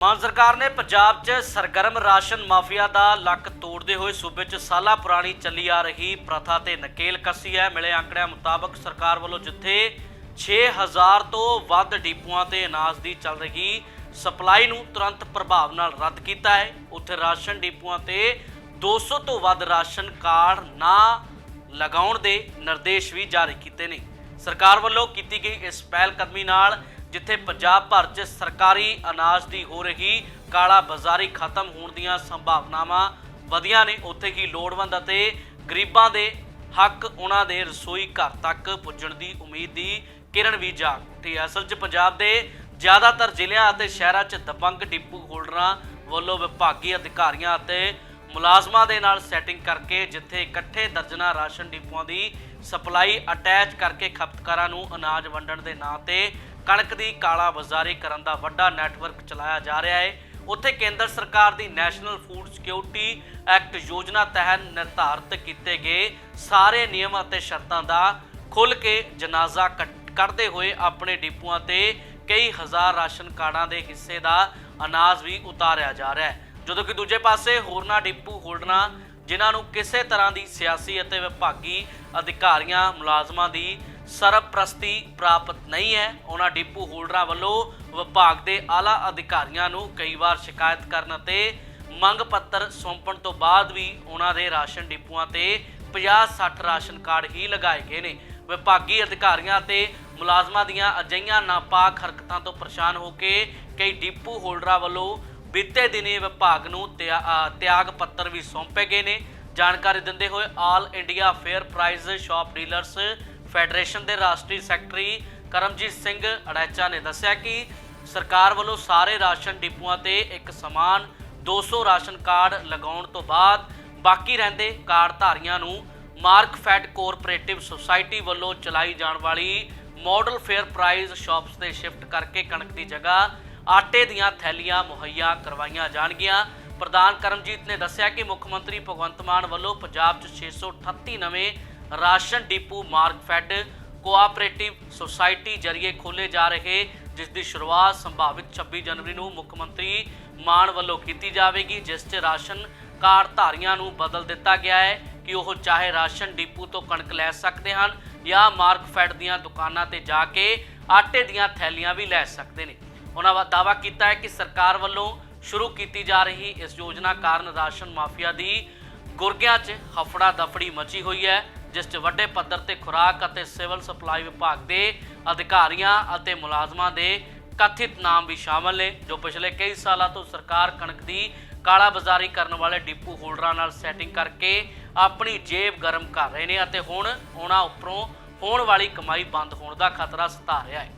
ਮਾਨ ਸਰਕਾਰ ਨੇ ਪੰਜਾਬ 'ਚ ਸਰਗਰਮ ਰਾਸ਼ਨ ਮਾਫੀਆ ਦਾ ਲੱਕ ਤੋੜਦੇ ਹੋਏ ਸੂਬੇ 'ਚ ਸਾਲਾਂ ਪੁਰਾਣੀ ਚੱਲੀ ਆ ਰਹੀ ਪ੍ਰਥਾ ਤੇ ਨਕੇਲ ਕੱਸੀ ਹੈ। ਮਿਲੇ ਅੰਕੜਿਆਂ ਮੁਤਾਬਕ ਸਰਕਾਰ ਵੱਲੋਂ ਜਿੱਥੇ 6000 ਤੋਂ ਵੱਧ ਡਿਪੂਆਂ ਤੇ ਅਨਾਜ ਦੀ ਚੱਲ ਰਹੀ ਸਪਲਾਈ ਨੂੰ ਤੁਰੰਤ ਪ੍ਰਭਾਵ ਨਾਲ ਰੱਦ ਕੀਤਾ ਹੈ। ਉੱਥੇ ਰਾਸ਼ਨ ਡਿਪੂਆਂ ਤੇ 200 ਤੋਂ ਵੱਧ ਰਾਸ਼ਨ ਕਾਰਡ ਨਾ ਲਗਾਉਣ ਦੇ ਨਿਰਦੇਸ਼ ਵੀ ਜਾਰੀ ਕੀਤੇ ਨੇ। ਸਰਕਾਰ ਵੱਲੋਂ ਕੀਤੀ ਗਈ ਇਸ ਪਹਿਲ ਕਦਮੀ ਨਾਲ ਜਿੱਥੇ ਪੰਜਾਬ ਭਰ 'ਚ ਸਰਕਾਰੀ ਅਨਾਜ ਦੀ ਹੋ ਰਹੀ ਕਾਲਾ ਬਾਜ਼ਾਰੀ ਖਤਮ ਹੋਣ ਦੀਆਂ ਸੰਭਾਵਨਾਵਾਂ ਵਧੀਆਂ ਨੇ ਉੱਥੇ ਹੀ ਲੋੜਵੰਦ ਅਤੇ ਗਰੀਬਾਂ ਦੇ ਹੱਕ ਉਹਨਾਂ ਦੇ ਰਸੋਈ ਘਰ ਤੱਕ ਪੁੱਜਣ ਦੀ ਉਮੀਦ ਦੀ ਕਿਰਨ ਵੀ ਜਾਗ ਉੱਠੀ ਹੈ। ਅਸਲ 'ਚ ਪੰਜਾਬ ਦੇ ਜ਼ਿਆਦਾਤਰ ਜ਼ਿਲ੍ਹਿਆਂ ਅਤੇ ਸ਼ਹਿਰਾਂ 'ਚ ਦਬੰਗ ਡਿਪੂ ਹੋਲਡਰਾਂ ਵੱਲੋਂ ਵਿਭਾਗੀ ਅਧਿਕਾਰੀਆਂ ਅਤੇ ਮੁਲਾਜ਼ਮਾਂ ਦੇ ਨਾਲ ਸੈਟਿੰਗ ਕਰਕੇ ਜਿੱਥੇ ਇਕੱਠੇ ਦਰਜਨਾਂ ਰਾਸ਼ਨ ਡਿਪੂਆਂ ਦੀ ਸਪਲਾਈ ਅਟੈਚ ਕਰਕੇ ਖਪਤਕਾਰਾਂ ਨੂੰ ਅਨਾਜ ਵੰਡਣ ਦੇ ਨਾਂ ਤੇ ਕਣਕ ਦੀ ਕਾਲਾ ਬਾਜ਼ਾਰੀ ਕਰਨ ਦਾ ਵੱਡਾ ਨੈਟਵਰਕ ਚਲਾਇਆ ਜਾ ਰਿਹਾ ਹੈ। ਉੱਥੇ ਕੇਂਦਰ ਸਰਕਾਰ ਦੀ ਨੈਸ਼ਨਲ ਫੂਡ ਸਿਕਿਉਰਿਟੀ ਐਕਟ ਯੋਜਨਾ ਤਹਿਤ ਨਿਰਧਾਰਤ ਕੀਤੇ ਗਏ ਸਾਰੇ ਨਿਯਮ ਅਤੇ ਸ਼ਰਤਾਂ ਦਾ ਖੁੱਲ ਕੇ ਜਨਾਜ਼ਾ ਕੱਟ- ਕੱਢਦੇ ਹੋਏ ਆਪਣੇ ਡਿਪੂਆਂ ਤੇ ਕਈ ਹਜ਼ਾਰ ਰਾਸ਼ਨ ਕਾਰਡਾਂ ਦੇ ਹਿੱਸੇ ਦਾ ਅਨਾਜ ਵੀ ਉਤਾਰਿਆ ਜਾ ਰਿਹਾ ਹੈ। ਜਦੋਂ ਕਿ ਦੂਜੇ ਪਾਸੇ ਹੋਰਨਾਂ ਡਿਪੂ ਹੋਲਡਰਾਂ, ਜਿਨ੍ਹਾਂ ਨੂੰ ਕਿਸੇ ਤਰ੍ਹਾਂ ਦੀ ਸਿਆਸੀ ਅਤੇ ਵਿਭਾਗੀ ਅਧਿਕਾਰੀਆਂ, ਮੁਲਾਜ਼ਮਾਂ ਦੀ ਸਰਪ੍ਰਸਤੀ ਪ੍ਰਾਪਤ ਨਹੀਂ ਹੈ, ਉਹਨਾਂ ਡਿਪੂ ਹੋਲਡਰਾਂ ਵੱਲੋਂ ਵਿਭਾਗ ਦੇ ਆਲਾ ਅਧਿਕਾਰੀਆਂ ਨੂੰ ਕਈ ਵਾਰ ਸ਼ਿਕਾਇਤ ਕਰਨ ਅਤੇ ਮੰਗ ਪੱਤਰ ਸੌਂਪਣ ਤੋਂ ਬਾਅਦ ਵੀ ਉਹਨਾਂ ਦੇ ਰਾਸ਼ਨ ਡਿਪੂਆਂ ਤੇ 50-60 ਰਾਸ਼ਨ ਕਾਰਡ ਹੀ ਲਗਾਏ ਗਏ ਨੇ। ਵਿਭਾਗੀ ਅਧਿਕਾਰੀਆਂ ਤੇ ਮੁਲਾਜ਼ਮਾਂ ਦੀਆਂ ਅਜਈਆਂ ਨਾਪਾਕ ਹਰਕਤਾਂ ਤੋਂ ਪਰੇਸ਼ਾਨ ਹੋ ਕੇ ਕਈ ਡਿਪੂ ਹੋਲਡਰਾਂ ਵੱਲੋਂ ਬੀਤੇ ਦਿਨੀ ਵਿਭਾਗ ਨੂੰ ਤਿਆ- ਤਿਆਗ ਪੱਤਰ ਵੀ ਸੌਂਪੇ ਗਏ ਨੇ। ਜਾਣਕਾਰੀ ਦਿੰਦੇ ਹੋਏ all India fair price shop dealers federation ਦੇ ਰਾਸ਼ਟਰੀ ਸੈਕਟਰੀ ਕਰਮਜੀਤ ਸਿੰਘ ਅੜੈਚਾ ਨੇ ਦੱਸਿਆ ਕਿ ਸਰਕਾਰ ਵੱਲੋਂ ਸਾਰੇ ਰਾਸ਼ਨ ਡਿਪੂਆਂ ਤੇ ਇੱਕ ਸਮਾਨ 200 ਰਾਸ਼ਨ ਕਾਰਡ ਲਗਾਉਣ ਤੋਂ ਬਾਅਦ ਬਾਕੀ ਰਹਿੰਦੇ ਕਾਰਡ ਧਾਰੀਆਂ ਨੂੰ ਮਾਰਕ ਫੈਡ ਕੋਆਪਰੇਟਿਵ ਸੁਸਾਇਟੀ ਵੱਲੋਂ ਚਲਾਈ ਜਾਣ ਵਾਲੀ ਮਾਡਲ ਫੇਅਰ ਪ੍ਰਾਈਜ਼ ਸ਼ਾਪਸ ਤੇ ਸ਼ਿਫਟ ਕਰਕੇ ਕਣਕ ਦੀ ਜਗ੍ਹਾ ਆਟੇ ਦੀਆਂ ਥੈਲੀਆਂ ਮੁਹੱਈਆ ਕਰਵਾਈਆਂ ਜਾਣਗੀਆਂ। ਪ੍ਰਧਾਨ ਕਰਮਜੀਤ ਨੇ ਦੱਸਿਆ ਕਿ ਮੁੱਖ ਮੰਤਰੀ ਭਗਵੰਤ ਮਾਨ ਵੱਲੋਂ ਪੰਜਾਬ 'ਚ 638 ਨਵੇਂ ration depot mark cooperative society ਜਰੀਏ ਖੋਲੇ ਜਾ ਰਹੇ, ਜਿਸ ਦੀ ਸ਼ੁਰੂਆਤ ਸੰਭਾਵਿਤ 26 ਜਨਵਰੀ ਨੂੰ ਮੁੱਖ ਮੰਤਰੀ ਮਾਨ ਵੱਲੋਂ ਕੀਤੀ ਜਾਵੇਗੀ, ਜਿਸ 'ਚ ਰਾਸ਼ਨ ਕਾਰਡ ਧਾਰੀਆਂ ਨੂੰ ਬਦਲ ਦਿੱਤਾ ਗਿਆ ਹੈ ਕਿ ਉਹ ਚਾਹੇ ਰਾਸ਼ਨ ਡਿਪੂ ਤੋਂ ਕਣਕ ਲੈ ਸਕਦੇ ਹਨ ਜਾਂ ਮਾਰਕ ਦੀਆਂ ਦੁਕਾਨਾਂ ਤੇ ਜਾ ਕੇ ਆਟੇ ਦੀਆਂ ਥੈਲੀਆਂ ਵੀ ਲੈ ਸਕਦੇ ਨੇ। ਉਹਨਾਂ ਦਾ ਦਾਅਵਾ ਕੀਤਾ ਹੈ ਕਿ ਸਰਕਾਰ ਵੱਲੋਂ ਸ਼ੁਰੂ ਕੀਤੀ ਜਾ ਰਹੀ ਇਸ ਯੋਜਨਾ ਕਾਰਨ ਰਾਸ਼ਨ ਮਾਫੀਆ ਦੀ ਗੁਰਗਿਆਂ 'ਚ ਹਫੜਾ ਦਫੜੀ ਮਚੀ ਹੋਈ ਹੈ। ਜਿਸ 'ਚ ਵੱਡੇ ਪੱਧਰ ਤੇ ਖੁਰਾਕ ਅਤੇ ਸਿਵਲ ਸਪਲਾਈ ਵਿਭਾਗ ਦੇ ਅਧਿਕਾਰੀਆਂ ਅਤੇ ਮੁਲਾਜ਼ਮਾਂ ਦੇ ਕਥਿਤ ਨਾਮ ਵੀ ਸ਼ਾਮਲ ਨੇ, ਜੋ ਪਿਛਲੇ ਕਈ ਸਾਲਾਂ ਤੋਂ ਸਰਕਾਰ ਕਣਕ ਦੀ ਕਾਲਾ ਬਾਜ਼ਾਰੀ ਕਰਨ ਵਾਲੇ ਡਿਪੂ ਹੋਲਡਰਾਂ ਨਾਲ ਸੈਟਿੰਗ ਕਰਕੇ ਆਪਣੀ ਜੇਬ ਗਰਮ ਕਰ ਰਹੇ ਨੇ ਅਤੇ ਹੁਣ ਉਹਨਾਂ ਉੱਪਰੋਂ ਹੋਣ ਵਾਲੀ ਕਮਾਈ ਬੰਦ ਹੋਣ ਦਾ ਖਤਰਾ ਸਤਾ ਰਿਹਾ ਹੈ।